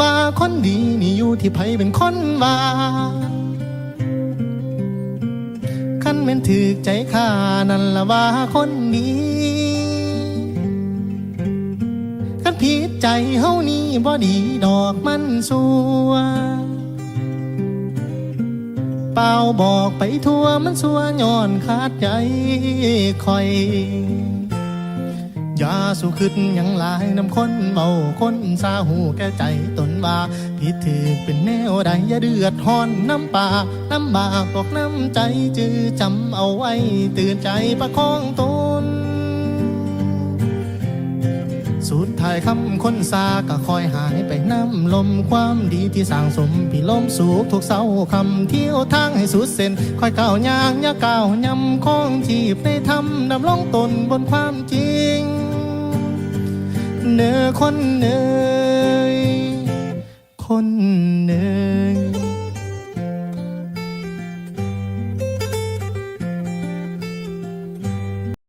ว่าคนดีนี่อยู่ที่ไผเป็นคนว่าคันแม่นถือใจข้านั่นละว่าคนดีคันผิดใจเฮานี่บ่ดีดอกมันสัวเปล่าบอกไปทั่วมันสัวย้อนขาดใจคอย อย่าสู้ขึ้นยังหลายน้ำคนเบาคนสาหูแก่ใจตนว่าผิดถือเป็นแนวใดอย่าเดือดฮอนน้ำปากน้ำบากตอกน้ำใจจือจำเอาไว้ตื่นใจประคองตน สุดท้ายคำคนซาก็คอยหายไปน้ำลมความดีที่สร้างสมพี่ลมสูกทุกเสาคำเที่ยวทางให้สุดเส้นคอยก้าวยางอย่าก้าวยำคองจีบในธรรมดำลงตนบนความจริง คนเนยคน